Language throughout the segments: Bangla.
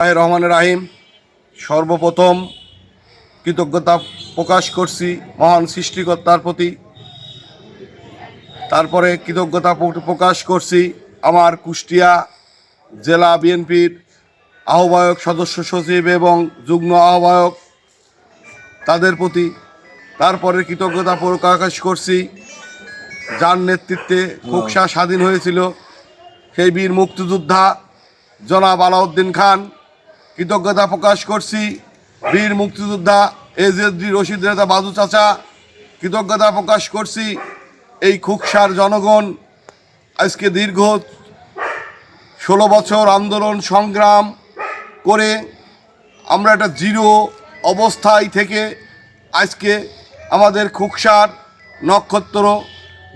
রহমান রাহিম, সর্বপ্রথম কৃতজ্ঞতা প্রকাশ করছি মহান সৃষ্টিকর্তার প্রতি। তারপরে কৃতজ্ঞতা প্রকাশ করছি আমার কুষ্টিয়া জেলা বিএনপির আহ্বায়ক সদস্য সচিব এবং যুগ্ম আহ্বায়ক তাদের প্রতি। তারপরে কৃতজ্ঞতা প্রকাশ করছি, যার নেতৃত্বে কুকসা স্বাধীন হয়েছিল সেই বীর মুক্তিযোদ্ধা জনাব আলাউদ্দিন খান। কৃতজ্ঞতা প্রকাশ করছি। বীর মুক্তিযোদ্ধা এজেডি রশিদ রেজা বাজু চাচা, কৃতজ্ঞতা প্রকাশ করছি। এই খুকসার জনগণ, আজকে দীর্ঘ ষোলো বছর আন্দোলন সংগ্রাম করে আমরা একটা জিরো অবস্থায় থেকে আজকে আমাদের খুকসার নক্ষত্র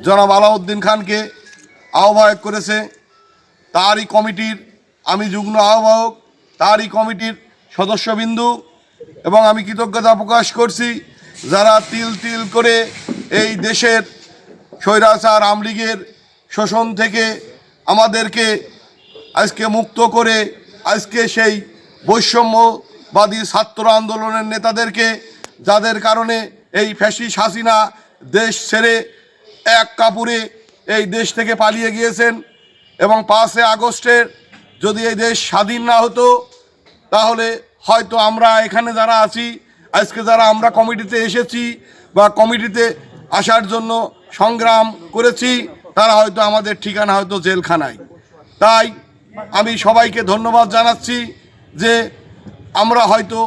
জনাব আলাউদ্দিন খানকে আহ্বায়ক করেছে। তারই কমিটির আমি যুগ্ম আহ্বায়ক তারই কমিটির সদস্যবিন্দু এবং আমি কৃতজ্ঞতা প্রকাশ করছি যারা তিল তিল করে এই দেশের স্বৈরাচার আমলীগের শোষণ থেকে আমাদেরকে আজকে মুক্ত করে আজকে সেই বৈষম্যবাদী ছাত্র আন্দোলনের নেতাদেরকে, যাদের কারণে এই ফ্যাসিস হাসিনা দেশ ছেড়ে এক কাপুরে এই দেশ থেকে পালিয়ে গিয়েছেন এবং পাঁচে আগস্টের যদি এই দেশ স্বাধীন না হতো, তাহলে হয়তো আমরা এখানে যারা আছি, আজকে যারা আমরা কমিটিতে এসেছি বা কমিটিতে আসার জন্য সংগ্রাম করেছি, তারা হয়তো আমাদের ঠিকানা হয়তো জেলখানায়। তাই আমি সবাইকে ধন্যবাদ জানাচ্ছি যে আমরা হয়তো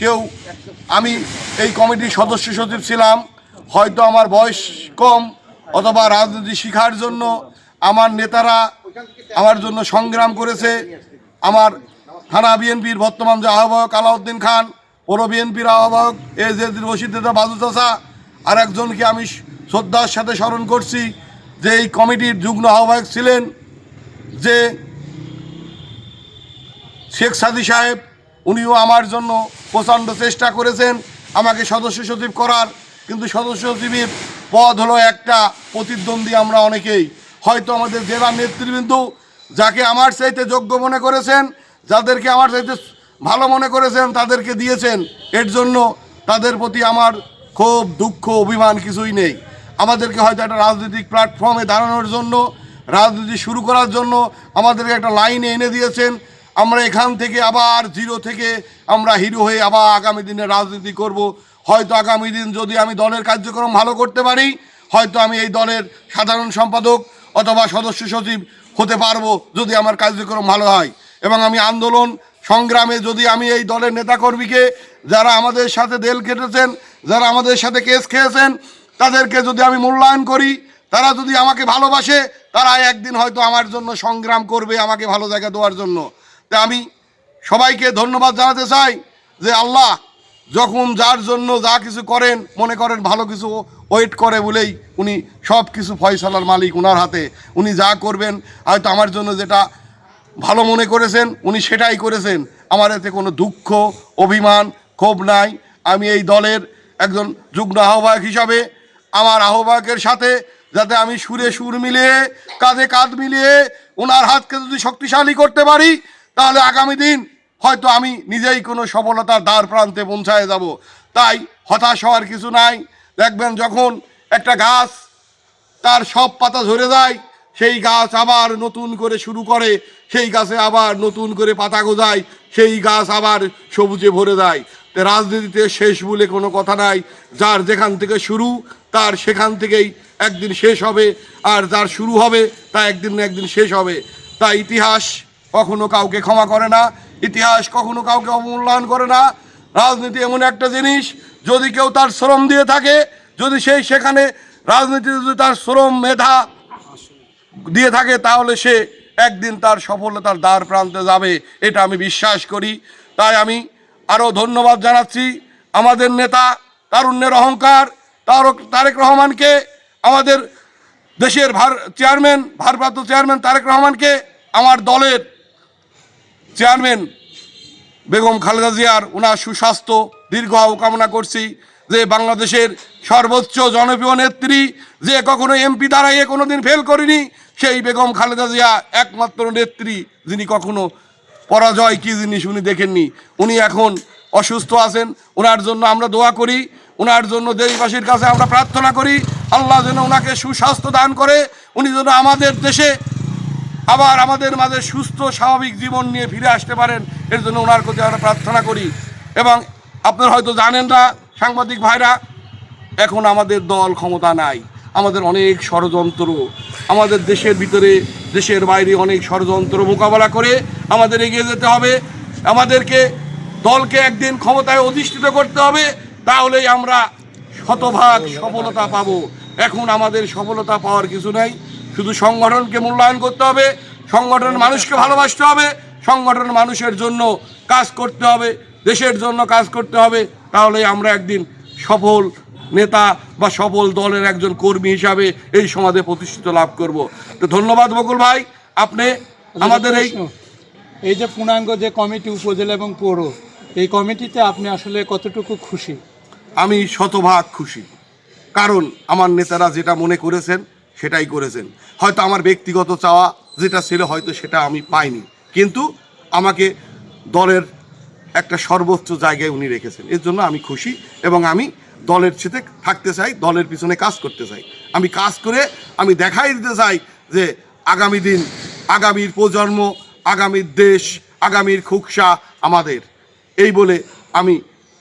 কেউ, আমি এই কমিটির সদস্য সচিব ছিলাম, হয়তো আমার বয়স কম অথবা রাজনীতি শিখার জন্য আমার নেতারা আমার জন্য সংগ্রাম করেছে আমার থানা বিএনপির বর্তমান যে আহ্বায়ক আলাউদ্দিন খান, পৌর বিএনপির আহ্বায়ক এ জে রশিদাদা বাজু চাষা আর একজনকে আমি শ্রদ্ধার সাথে স্মরণ করছি, যে এই কমিটির যুগ্ম আহ্বায়ক ছিলেন যে শেখ সাদি সাহেব, উনিও আমার জন্য প্রচণ্ড চেষ্টা করেছেন আমাকে সদস্য সচিব করার, কিন্তু সদস্য সচিবের পদ হলো একটা প্রতিদ্বন্দ্বী আমরা অনেকেই। হয়তো আমাদের জেলা নেতৃবৃন্দ যাকে আমার চাইতে যোগ্য মনে করেছেন, যাদেরকে আমার চাইতে ভালো মনে করেছেন, তাদেরকে দিয়েছেন। এর জন্য তাদের প্রতি আমার ক্ষোভ দুঃখ, অভিমান কিছুই নেই। আমাদেরকে হয়তো একটা রাজনৈতিক প্ল্যাটফর্মে দাঁড়ানোর জন্য, রাজনীতি শুরু করার জন্য আমাদেরকে একটা লাইনে এনে দিয়েছেন। আমরা এখান থেকে আবার জিরো থেকে আমরা হিরো হয়ে আবার আগামী দিনে রাজনীতি করব। হয়তো আগামী দিন যদি আমি দলের কার্যক্রম ভালো করতে পারি, হয়তো আমি এই দলের সাধারণ সম্পাদক অথবা সদস্য সচিব হতে পারব যদি আমার কার্যক্রম ভালো হয়। এবং আমি আন্দোলন সংগ্রামে যদি আমি এই দলের নেতাকর্মীকে যারা আমাদের সাথে দেল কেটেছেন যারা আমাদের সাথে কেস খেয়েছেন, তাদেরকে যদি আমি মূল্যায়ন করি, তারা যদি আমাকে ভালোবাসে, তারা একদিন হয়তো আমার জন্য সংগ্রাম করবে আমাকে ভালো জায়গা দেওয়ার জন্য। তাই আমি সবাইকে ধন্যবাদ জানাতে চাই যে আল্লাহ যখন যার জন্য যা কিছু করেন, মনে করেন ভালো কিছু ওয়েট করে বলেই উনি সব কিছু ফয়সালার মালিক ওনার হাতে। উনি যা করবেন, হয়তো আমার জন্য যেটা ভালো মনে করেছেন, উনি সেটাই করেছেন। আমার এতে কোনো দুঃখ, অভিমান, ক্ষোভ নাই। আমি এই দলের একজন যুগ্ম আহ্বায়ক হিসাবে, আমার আহ্বায়কের সাথে যাতে আমি সুরে সুর মিলিয়ে, কাঁধে কাঁধ মিলিয়ে ওনার হাতকে যদি শক্তিশালী করতে পারি, তাহলে আগামী দিন হয়তো আমি নিজেই কোনো সফলতার দ্বার প্রান্তে পৌঁছায় যাব। তাই হতাশ হওয়ার কিছু নাই। দেখবেন যখন একটা গাছ তার সব পাতা ঝরে যায়, সেই গাছ আবার নতুন করে শুরু করে, সেই গাছে আবার নতুন করে পাতা গজায়, সেই গাছ আবার সবুজে ভরে তো রাজনীতিতে শেষ বলে কোনো কথা নাই। যার যেখান থেকে শুরু, তার সেখান থেকেই একদিন শেষ হবে। আর যার শুরু হবে, তা একদিন না একদিন শেষ হবে। তাই ইতিহাস কখনো কাউকে ক্ষমা করে না, ইতিহাস কখনো কাউকে অবমূল্যায়ন করে না। রাজনীতি এমন একটা জিনিস, যদি কেউ তার শ্রম দিয়ে থাকে, যদি সেই সেখানে রাজনীতিতে যদি তার শ্রম মেধা দিয়ে থাকে, তাহলে সে একদিন তার সফলতার দ্বার প্রান্তে যাবে, এটা আমি বিশ্বাস করি। তাই আমি আরও ধন্যবাদ জানাচ্ছি আমাদের নেতা তারুণ্যের অহংকার, তারক, তারেক রহমানকে, আমাদের দেশের ভার, চেয়ারম্যান, ভারপ্রাপ্ত চেয়ারম্যান তারেক রহমানকে, আমার দলের চেয়ারম্যান বেগম খালেদা জিয়ার ওনার সুস্বাস্থ্য দীর্ঘ কামনা করছি যে বাংলাদেশের সর্বোচ্চ জনপ্রিয় নেত্রী যে কখনো এমপি দাঁড়াইয়ে কোনো দিন ফেল করেনি, সেই বেগম খালেদা জিয়া একমাত্র নেত্রী যিনি কখনো পরাজয় কী জিনিস উনি দেখেননি। উনি এখন অসুস্থ আছেন ওনার জন্য আমরা দোয়া করি ওনার জন্য দেশবাসীর কাছে আমরা প্রার্থনা করি, আল্লাহ যেন ওনাকে সুস্বাস্থ্য দান করে, উনি যেন আমাদের দেশে আবার আমাদের মাঝে সুস্থ, স্বাভাবিক জীবন নিয়ে ফিরে আসতে পারেন, এর জন্য ওনার প্রতি আমরা প্রার্থনা করি। এবং আপনারা হয়তো জানেন না, সাংবাদিক ভাইরা, এখন আমাদের দল ক্ষমতা নাই, আমাদের অনেক ষড়যন্ত্র, আমাদের দেশের ভিতরে, দেশের বাইরে অনেক ষড়যন্ত্র মোকাবেলা করে আমাদের এগিয়ে যেতে হবে। আমাদেরকে দলকে একদিন ক্ষমতায় অধিষ্ঠিত করতে হবে, তাহলেই আমরা শতভাগ সফলতা পাবো। এখন আমাদের সফলতা পাওয়ার কিছু নাই। শুধু সংগঠনকে মূল্যায়ন করতে হবে সংগঠনের মানুষকে ভালোবাসতে হবে সংগঠনের মানুষের জন্য কাজ করতে হবে দেশের জন্য কাজ করতে হবে তাহলেই আমরা একদিন সফল নেতা বা সফল দলের একজন কর্মী হিসাবে এই সমাজে প্রতিষ্ঠিত লাভ করব। তো ধন্যবাদ বকুল ভাই আপনি আমাদের এই এই যে পূর্ণাঙ্গ যে কমিটি উপজেলা এবং পৌর এই কমিটিতে আপনি আসলে কতটুকু খুশি? আমি শতভাগ খুশি। কারণ আমার নেতারা যেটা মনে করেছেন সেটাই করেছেন। হয়তো আমার ব্যক্তিগত চাওয়া, যেটা ছিল হয়তো সেটা আমি পাইনি। কিন্তু আমাকে দলের একটা সর্বোচ্চ জায়গায় উনি রেখেছেন। এর জন্য আমি খুশি এবং আমি দলের সাথে থাকতে চাই, দলের পিছনে কাজ করতে চাই। আমি কাজ করে আমি দেখাই দিতে চাই যে আগামী দিন, আগামীর প্রজন্ম, আগামীর দেশ, আগামীর খুকসা আমাদের। এই বলে আমি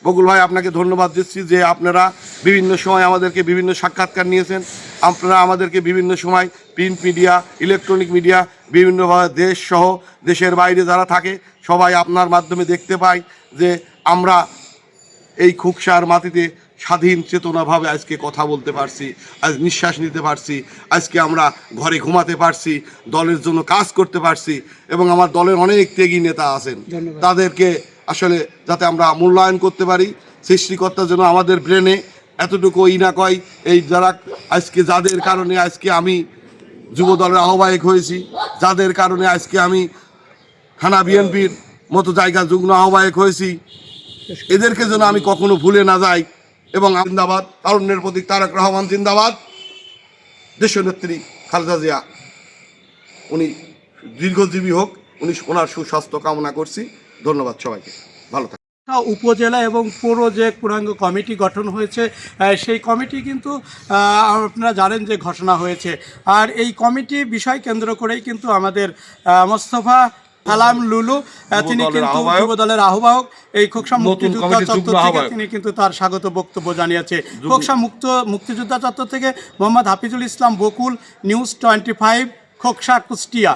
বকুল ভাই আপনাকে ধন্যবাদ দিচ্ছি যে আপনারা বিভিন্ন সময় আমাদেরকে বিভিন্ন সাক্ষাৎকার নিয়েছেন। আপনারা আমাদেরকে বিভিন্ন সময় প্রিন্ট মিডিয়া ইলেকট্রনিক মিডিয়া বিভিন্নভাবে দেশ সহ দেশের বাইরে যারা থাকে সবাই আপনার মাধ্যমে দেখতে পাই যে আমরা এই খুকসার মাটিতে স্বাধীন চেতনাভাবে আজকে কথা বলতে পারছি আজ নিঃশ্বাস নিতে পারছি আজকে আমরা ঘরে ঘুমাতে পারছি দলের জন্য কাজ করতে পারছি এবং আমার দলের অনেক ত্যাগী নেতা আছেন। তাদেরকে আসলে যাতে আমরা মূল্যায়ন করতে পারি সৃষ্টিকর্তার জন্য আমাদের ব্রেনে এতটুকু ই না কয়, এই যারা আজকে যাদের কারণে আজকে আমি যুব দলের আহ্বায়ক হয়েছি, যাদের কারণে আজকে আমি থানা বিএনপির মতো জায়গা যুগ্ম আহ্বায়ক হয়েছি, এদেরকে যেন আমি কখনো ভুলে না যাই এবং জিন্দাবাদ, তারুণ্যের প্রতীক তারেক রহমান জিন্দাবাদ। দেশনেত্রী খালেদা জিয়া, উনি দীর্ঘজীবী হোক, উনি ওনার সুস্বাস্থ্য কামনা করছি। ধন্যবাদ সবাইকে। ভালো থাকুন। উপজেলা এবং পৌর যে পূর্ণাঙ্গ কমিটি গঠন হয়েছে সেই কমিটি কিন্তু আপনারা জানেন যে ঘোষণা হয়েছে। আর এই কমিটি বিষয় কেন্দ্র করেই কিন্তু আমাদের মোস্তফা সালাম লুলু তিনি কিন্তু। যুব দলের আহ্বায়ক। এই খোকসা মুক্তিযোদ্ধা চত্বর থেকে তিনি কিন্তু তার স্বাগত বক্তব্য জানিয়েছে। খোকসা মুক্ত মুক্তিযোদ্ধা চত্বর থেকে Mohammad Hafizul Islam Bakul news twenty five Khoksa Kushtia.